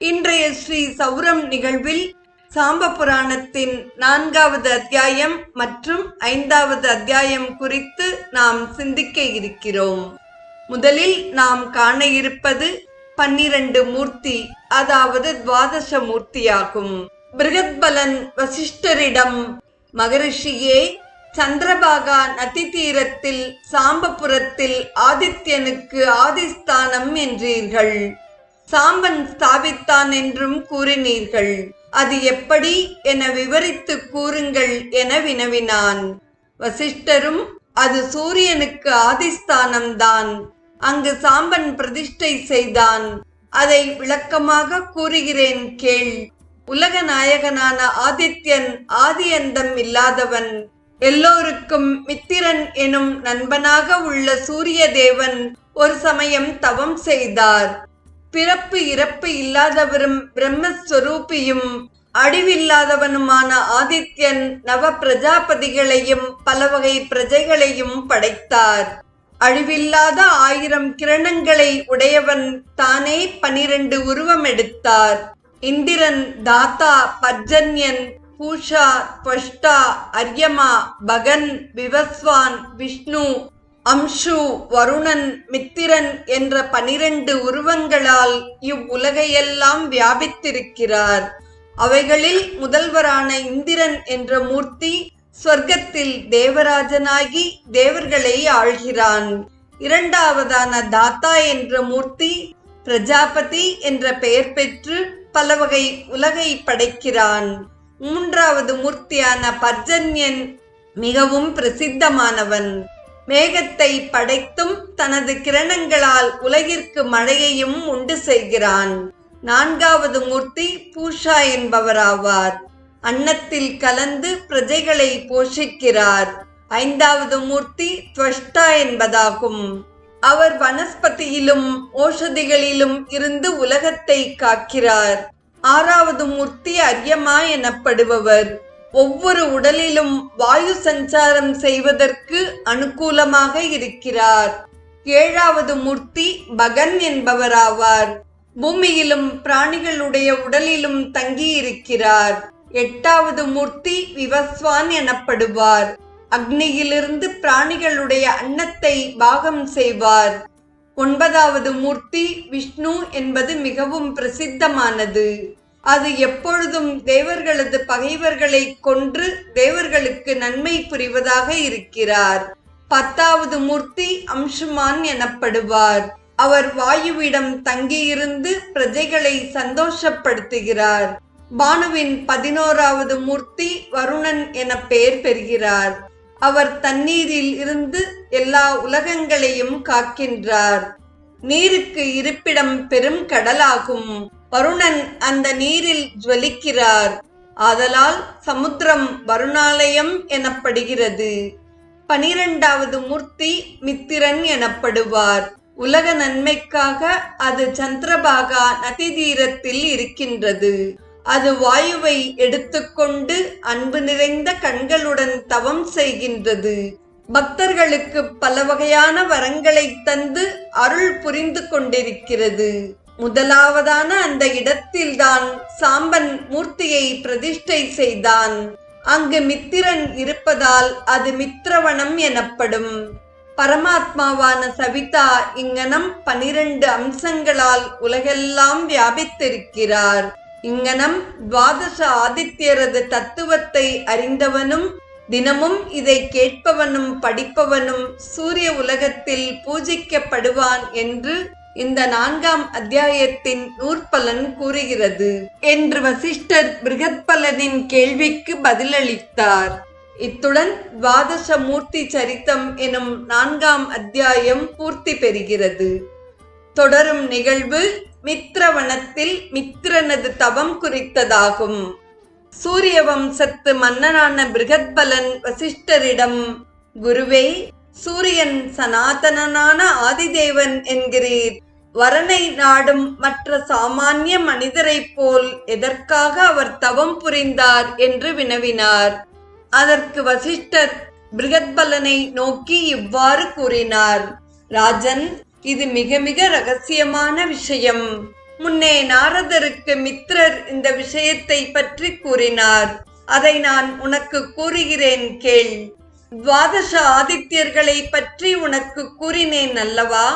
இன்றைய ஸ்ரீ சௌரம் நிகழ்வில் சாம்ப புராணத்தின் நான்காவது அத்தியாயம் மற்றும் ஐந்தாவது அத்தியாயம் குறித்து நாம் சிந்திக்க இருக்கிறோம். முதலில் நாம் காண இருப்பது பன்னிரண்டு மூர்த்தி அதாவது துவாதச மூர்த்தியாகும் பிருகத்பலன் வசிஷ்டரிடம் மகரிஷியே சந்திரபாகா நதி தீரத்தில் சாம்பபுரத்தில் ஆதித்யனுக்கு ஆதிஸ்தானம் என்றீர்கள். சாம்பன் ஸ்தாபித்தான் என்றும் கூறினீர்கள். அது எப்படி? என விவரித்து கூறுங்கள் என வினவினான். வசிஷ்டரும் அது சூரியனுக்கு ஆதிஸ்தானம்தான். அங்கு சாம்பன் பிரதிஷ்டை செய்தான். அதை விளக்கமாக கூறுகிறேன் கேள். உலக நாயகனான ஆதித்யன் ஆதியந்தம் இல்லாதவன். எல்லோருக்கும் மித்திரன் எனும் நண்பனாக உள்ள சூரிய தேவன் ஒரு சமயம் தவம் செய்தார். பிறப்பு இறப்பு இல்லாதவரும் பிரம்மஸ்வரூபியும் அடிவில்லாதவனுமான ஆதித்யன் நவ பிரஜாபதிகளையும் பல வகை பிரஜைகளையும் படைத்தார். அழிவில்லாத ஆயிரம் கிரணங்களை உடையவன் தானே பனிரெண்டு உருவம் எடுத்தார் இந்திரன் தாத்தா பர்ஜன்யன் பூஷா துவஷ்டா அரியமா பகன் விவஸ்வான் விஷ்ணு அம்ஷு வருணன் மித்திரன் என்ற பனிரெண்டு உருவங்களால் இவ்வுலகையெல்லாம் வியாபித்திருக்கிறார். அவைகளில் முதல்வரான இந்திரன் என்ற மூர்த்தி ஸ்வர்க்கத்தில் தேவராஜனாகி தேவர்களை ஆள்கிறான். இரண்டாவதான தாத்தா என்ற மூர்த்தி பிரஜாபதி என்ற பெயர் பெற்று பல வகை உலகை படைக்கிறான். மூன்றாவது மூர்த்தியான பர்ஜன்யன் மிகவும் பிரசித்தமானவன். மேகத்தை படைத்தும் தனது கிரணங்களால் உலகிற்கு மழையையும் உண்டு செய்கிறான். நான்காவது மூர்த்தி பூஷா என்பவராவார். அன்னத்தில் கலந்து பிரஜைகளை போஷிக்கிறார். ஐந்தாவது மூர்த்தி துவஷ்டா என்பதாகும். அவர் வனஸ்பதியிலும் ஓஷதிகளிலும் இருந்து உலகத்தை காக்கிறார். ஆறாவது மூர்த்தி அரியமா எனப்படுபவர். ஒவ்வொரு உடலிலும் வாயு சஞ்சாரம் செய்வதற்கு அனுகூலமாக இருக்கிறார். ஏழாவது மூர்த்தி பகன் என்பவராவார். பூமியிலும் பிராணிகளுடைய உடலிலும் தங்கியிருக்கிறார். எட்டாவது மூர்த்தி விவஸ்வான் எனப்படுவார். அக்னியிலிருந்து பிராணிகளுடைய அன்னத்தை பாகம் செய்வார். ஒன்பதாவது மூர்த்தி விஷ்ணு என்பது மிகவும் பிரசித்தமானது. அது எப்பொழுதும் தேவர்களது பகைவர்களை கொன்று தேவர்களுக்கு நன்மை புரிவதாக இருக்கிறார். பத்தாவது மூர்த்தி அம்சுமான் எனப்படுவார். அவர் வாயுவிடம் தங்கியிருந்து பிரஜைகளை சந்தோஷப்படுத்துகிறார். பானுவின் பதினோராவது மூர்த்தி வருணன் என பெயர் பெறுகிறார். அவர் தண்ணீரில் இருந்து எல்லா உலகங்களையும் காக்கின்றார். நீருக்கு இருப்பிடம் பெரும் கடலாகும். வருணன் அந்த நீரில் ஜுவலிக்கிறார் ஆதலால் சமுத்திரம் வருணாலயம் எனப்படுகிறது. பனிரெண்டாவது மூர்த்தி மித்திரன் எனப்படுவார். உலக நன்மைக்காக அது சந்திரபாகா நதி தீரத்தில் இருக்கின்றது. அது வாயுவை எடுத்துக்கொண்டு அன்பு நிறைந்த கண்களுடன் தவம் செய்கின்றது. பக்தர்களுக்கு பல வகையான வரங்களை தந்து அருள் புரிந்து கொண்டிருக்கிறது. முதலாவதான அந்த இடத்தில்தான் சாம்பன் மூர்த்தியை பிரதிஷ்டை செய்தான். அங்கு மித்திரன் இருப்பதால் அது மித்திரவனம் எனப்படும். பரமாத்மாவான சவிதா இங்கனம் பனிரெண்டு அம்சங்களால் உலகெல்லாம் வியாபித்திருக்கிறார். இங்கனம் துவாதச ஆதித்யரது தத்துவத்தை அறிந்தவனும் தினமும் இதை கேட்பவனும் படிப்பவனும் சூரிய உலகத்தில் பூஜிக்கப்படுவான் என்று இந்த நான்காம் அத்தியாயத்தின் நூற்பலன் கூறுகிறது. என்று வசிஷ்டர் பிருகத்பலனின் கேள்விக்கு பதிலளித்தார். இத்துடன் துவாதச மூர்த்தி சரித்தம் எனும் நான்காம் அத்தியாயம் பூர்த்தி பெறுகிறது. தொடரும் நிகழ்வு மித்ரவனத்தில் மித்திரனது தவம் குறித்ததாகும். சூரிய வம்சத்து மன்னனான பிருகத்பலன் வசிஷ்டரிடம் குருவே சூரியன் சனாதனனான ஆதிதேவன் என்கிறீர். வரனை நாடும் மற்ற சாமானிய மனிதரைப் போல் எதற்காக அவர் தவம் புரிந்தார் என்று வினவினார். அதற்கு வசிஷ்டர் பிருகத்பலனை நோக்கி இவ்வாறு கூறினார். ராஜன் இது மிக மிக ரகசியமான விஷயம். முன்னே நாரதருக்கு மித்ரர் இந்த விஷயத்தை பற்றி கூறினார். அதை நான் உனக்கு கூறுகிறேன் கேள். துவாதச ஆதித்யர்களை பற்றி உனக்கு கூறினேன் அல்லவா?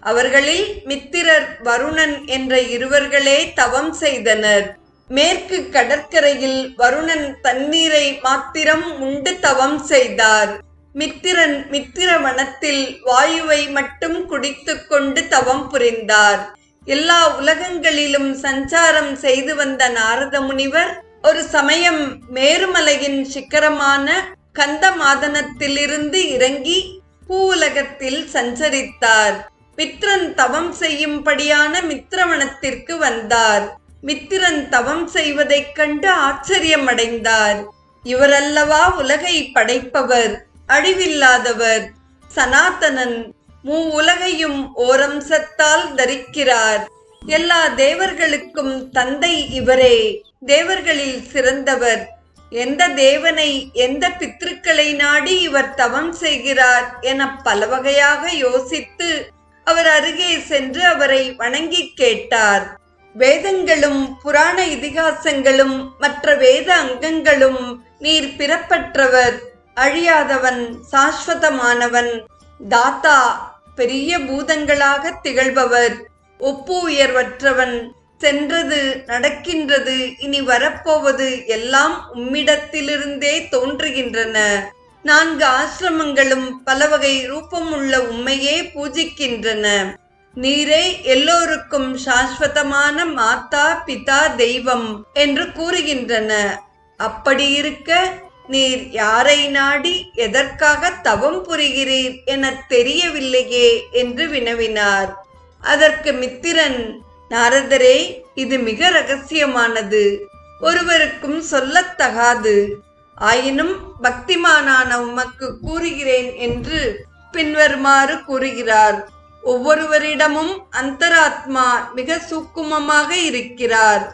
அவர்களில் மித்திரர் வருணன் என்ற இருவர்களே தவம் செய்தனர். மேற்கு கடற்கரையில் வருணன் தண்ணீரை மாத்திரம் உண்டு தவம் செய்தார். மித்திரன் மித்திர வனத்தில் வாயுவை மட்டும் குடித்து கொண்டு தவம் புரிந்தார். எல்லா உலகங்களிலும் சஞ்சாரம் செய்து வந்த நாரத முனிவர் ஒரு சமயம் மேருமலையின் சிக்கரமான கந்த மாதனத்திலிருந்து இறங்கி பூவுலகத்தில் சஞ்சரித்தார். மித்ரன் தவம் செய்யும்படியான மித்திரவனத்திற்கு வந்தார். மித்திரன் தவம் செய்வதைக் கண்டு ஆச்சரியமடைந்தார். இவரல்லவா உலகை படைப்பவர் அழிவில்லாதவர் சனாதனன். மூ உலகையும் ஓரம்சத்தால் தரிக்கிறார். எல்லா தேவர்களுக்கும் தந்தை இவரே தேவர்களில் சிறந்தவர். எந்த தேவனை எந்த பித்ருக்களை நாடி இவர் தவம் செய்கிறார் என பல வகையாக யோசித்து அவர் அருகே சென்று அவரை வணங்கி கேட்டார். வேதங்களும் புராண இதிகாசங்களும் மற்ற வேத அங்கங்களும் நீர் பிறப்பற்றவர் அழியாதவன் சாஸ்வதமானவன் தாத்தா பெரிய பூதங்களாக திகழ்பவர் ஒப்பு உயர்வற்றவன் சென்றது நடக்கின்றது இனி வரப்போவது எல்லாம் உம்மிடத்திலிருந்தே தோன்றுகின்றன. நான்கு ஆசிரமங்களும் பலவகை ரூபமுள்ள உம்மையே பூஜிக்கின்றன. நீரே எல்லோருக்கும் சாஸ்வதமான மாதா பிதா தெய்வம் என்று கூறுகின்றன. அப்படி இருக்க நீர் யாரை நாடி எதற்காக தவம் புரிகிறீர் என தெரியவில்லையே என்று வினவினார். அதற்கு மித்திரன் நாரதரே இது மிக ரகசியமானது. ஒருவருக்கும் சொல்லத்தகாது ஆயினும் பக்திமானான உமக்கு கூறுகிறேன் என்று பின்வருமாறு கூறுகிறார். ஒவ்வொருவரிடமும் அந்தராத்மா மிக சூக்குமமாக இருக்கிறார்.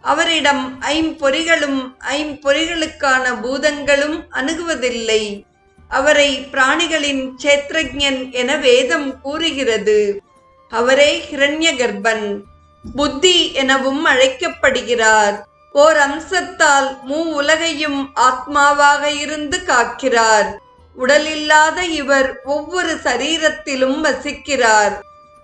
அவரிடம் ஐம்பொறிகளும் ஐம்பொறிகளுக்கான பூதங்களும் அணுகுவதில்லை. அவரை பிராணிகளின் சேத்ரஜன் என வேதம் கூறுகிறது. அவரே ஹிரண்ய கர்ப்பன் புத்தி எனவும் அழைக்கப்படுகிறார். ஓர் அம்சத்தால் மூ உலகையும் ஆத்மாவாக இருந்து காக்கிறார். உடலில்லாத இவர் ஒவ்வொரு சரீரத்திலும் வசிக்கிறார்.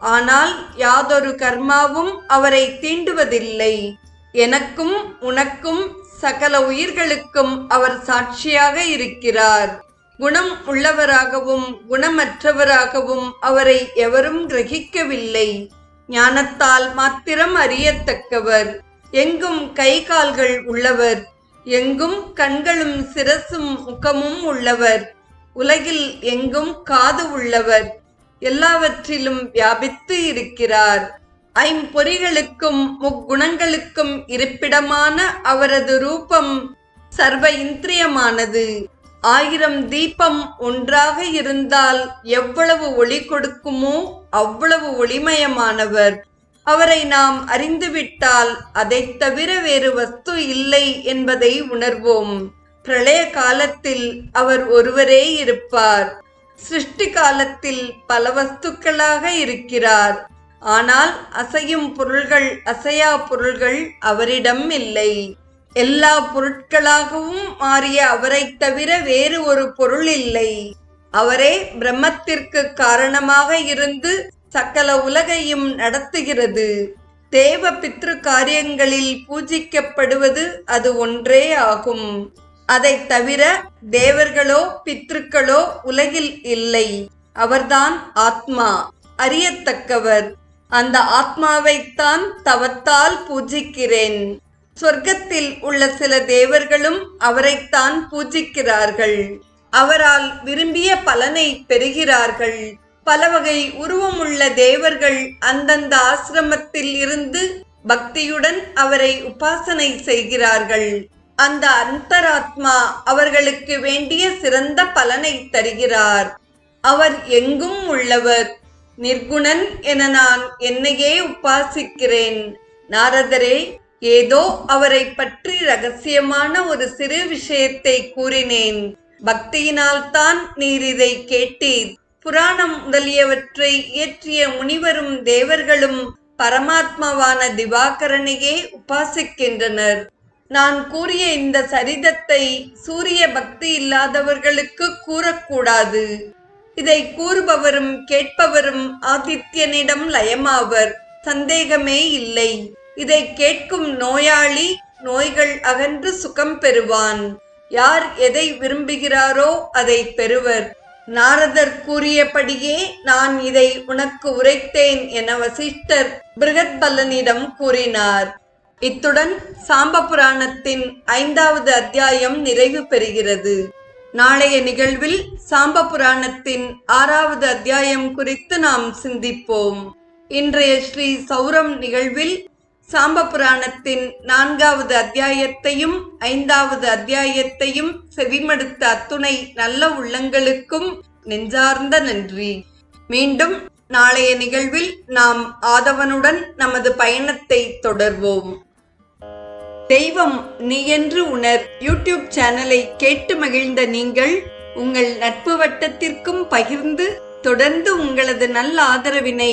ஆனால் யாதொரு கர்மாவும் அவரை தீண்டுவதில்லை. எனக்கும் உனக்கும் சகல உயிர்களுக்கும் அவர் சாட்சியாக இருக்கிறார். குணம் உள்ளவராகவும் குணமற்றவராகவும் அவரை எவரும் கிரகிக்கவில்லை. ஞானத்தால் மாத்திரம் அறியத்தக்கவர். எங்கும் கை கால்கள் உள்ளவர். எங்கும் கண்களும் சிரசும் முகமும் உள்ளவர். உலகில் எங்கும் காது உள்ளவர். எல்லாவற்றிலும் வியாபித்து இருக்கிறார். ஐம்பொறிகளுக்கும் முக்குணங்களுக்கும் இருப்பிடமான அவரது ரூபம் சர்வ இந்திரியமானது. ஆயிரம் தீபம் ஒன்றாக இருந்தால் எவ்வளவு ஒளி கொடுக்குமோ அவ்வளவு ஒளிமயமானவர். அவரை நாம் அறிந்துவிட்டால் அதைத் தவிர வேறு வஸ்து இல்லை என்பதை உணர்வோம். பிரளய காலத்தில் அவர் ஒருவரே இருப்பார். சிருஷ்டி காலத்தில் பல வஸ்துக்களாக இருக்கிறார். ஆனால் அசையும் பொருள்கள் அசையா பொருள்கள் அவரிடம் இல்லை. எல்லா பொருட்களாகவும் மாறிய அவரைத் தவிர வேறு ஒரு பொருள் இல்லை. அவரே பிரம்மத்திற்கு காரணமாக இருந்து சகல உலகையும் நடத்துகிறது. தேவ பித்ரு காரியங்களில் பூஜிக்கப்படுவது அது ஒன்றே ஆகும். அதைத் தவிர தேவர்களோ பித்ருக்களோ உலகில் இல்லை. அவர்தான் ஆத்மா அறியத்தக்கவர். அந்த ஆத்மாவைத்தான் தவத்தால் பூஜிக்கிறேன். சொர்க்கத்தில் உள்ள சில தேவர்களும் அவரைத்தான் பூஜிக்கிறார்கள். அவரால் விரும்பிய பலனை பெறுகிறார்கள். பல வகை உருவமுள்ள தேவர்கள் அந்தந்த ஆசிரமத்தில் இருந்து பக்தியுடன் அவரை உபாசனை செய்கிறார்கள். அந்த அந்தராத்மா அவர்களுக்கு வேண்டிய சிறந்த பலனை தருகிறார். அவர் எங்கும் உள்ளவர். நிர்குணன் என நான் என்னையே உபாசிக்கிறேன். நாரதரே ஏதோ அவரை பற்றி ரகசியமான ஒரு சிறு விஷயத்தை கூறினேன். பக்தியினால்தான் நீர் இதை கேட்டீர். புராணம் முதலியவற்றை இயற்றிய முனிவரும் தேவர்களும் பரமாத்மாவான திவாகரனையே உபாசிக்கின்றனர். நான் கூறிய இந்த சரிதத்தை சூரிய பக்தி இல்லாதவர்களுக்கு கூறக்கூடாது. இதை கூறுபவரும் கேட்பவரும் ஆதித்யனிடம் லயமாவர். சந்தேகமே இல்லை. இதை கேட்கும் நோயாளி நோய்கள் அகன்று சுகம் பெறுவான். யார் எதை விரும்புகிறாரோ அதை பெறுவர். நாரதர் கூறியபடியே நான் இதை உனக்கு உரைத்தேன் என வசிஷ்டர் பிருகத்பல்லனிடம் கூறினார். இத்துடன் சாம்ப புராணத்தின் ஐந்தாவது அத்தியாயம் நிறைவு பெறுகிறது. நாளைய நிகழ்வில் சாம்ப புராணத்தின் ஆறாவது அத்தியாயம் குறித்து நாம் சிந்திப்போம். இன்றைய ஸ்ரீ சௌரம் நிகழ்வில் சாம்ப புராணத்தின் நான்காவது அத்தியாயத்தையும் ஐந்தாவது அத்தியாயத்தையும் செவிமடுத்த அத்துணை நல்ல உள்ளங்களுக்கும் நெஞ்சார்ந்த நன்றி. மீண்டும் நாளைய நிகழ்வில் நாம் ஆதவனுடன் நமது பயணத்தை தொடர்வோம். தெய்வம் நீ என்று உணர் யூடியூப் சேனலை கேட்டு மகிழ்ந்த நீங்கள் உங்கள் நட்பு வட்டத்திற்கும் பகிர்ந்து தொடர்ந்து உங்களது நல்ல ஆதரவினை